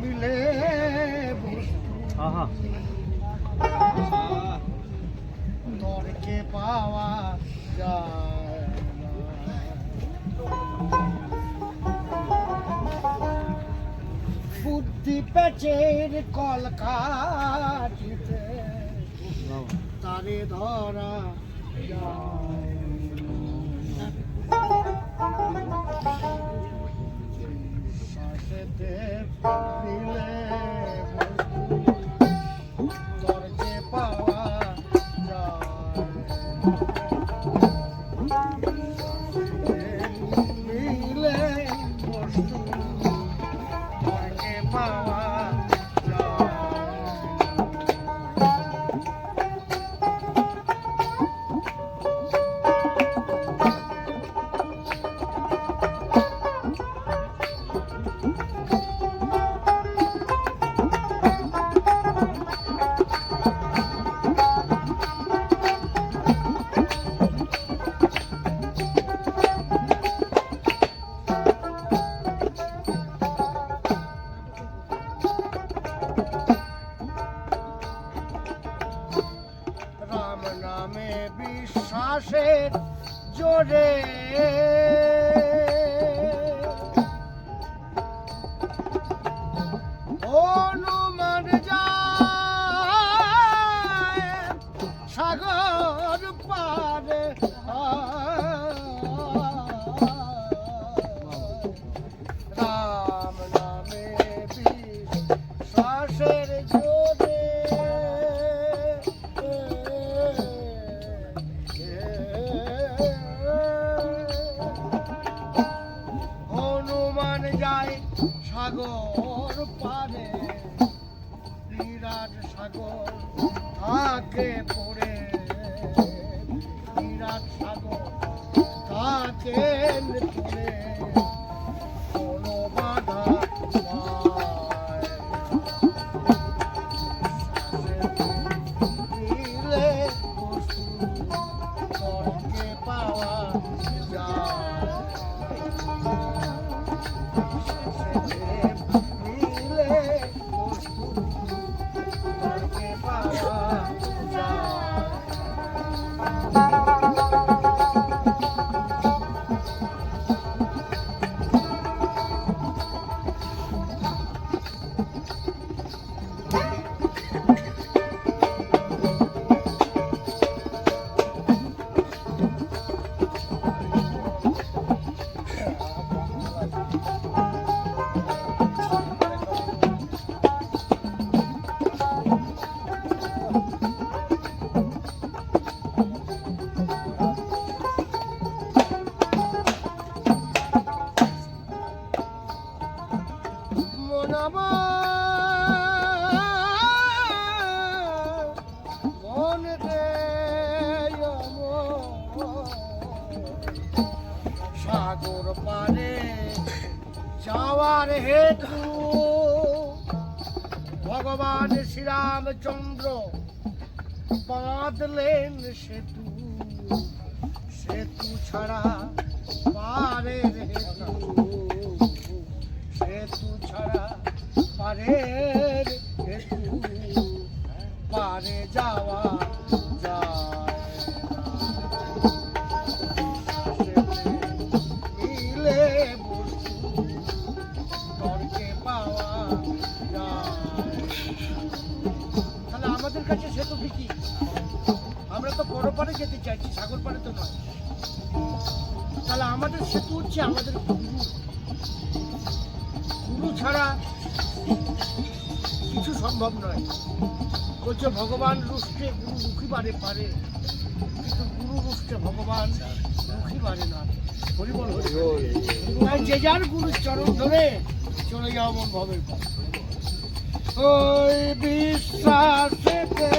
মিলে আহা তরকে পাওয়া যায় না। বুদ্ধি পেচের কলকাঠিতে তারে ধরা যায় se te fue. নামে বিশ্বাসের জোরে। হনুমান সাগর পারে বিরাট সাগর পড়ে। বিরাট সাগর থাকে পড়ে কোনো বাধা পাওয়া যায়। দিলে বস্তু তর্কে পাওয়া যায় মনামা মন রে সাগর পারে যাওয়ার হেতু ভগবান শ্রীরামচন্দ্র বাঁধলেন সেতু। সেতু ছাড়া পারের হেতু। সেতু ছাড়া পারের হেতু পারে যাওয়া আমাদের কাছে সেতু ঠিকই। আমরা তো বড় যেতে চাইছি, সাগর পারে তো নয়। তাহলে আমাদের সেতু হচ্ছে আমাদের গুরু ছাড়া কিছু সম্ভব নয়। বলছে, ভগবান রুষ্টে গুরু মুখী বারে পারে। কিন্তু গুরু রুষ্টে ভগবান মুখী বারে না। হরিবল হরি তাই যে যার গুরুর চরণ ধরে চলে যাও মন ভবের পর ওই বিশ্বাসেতে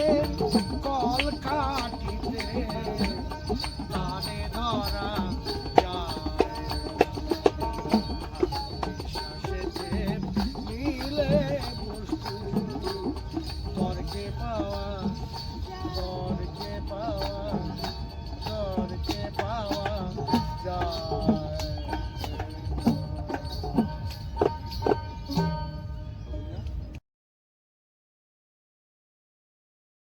বুদ্ধি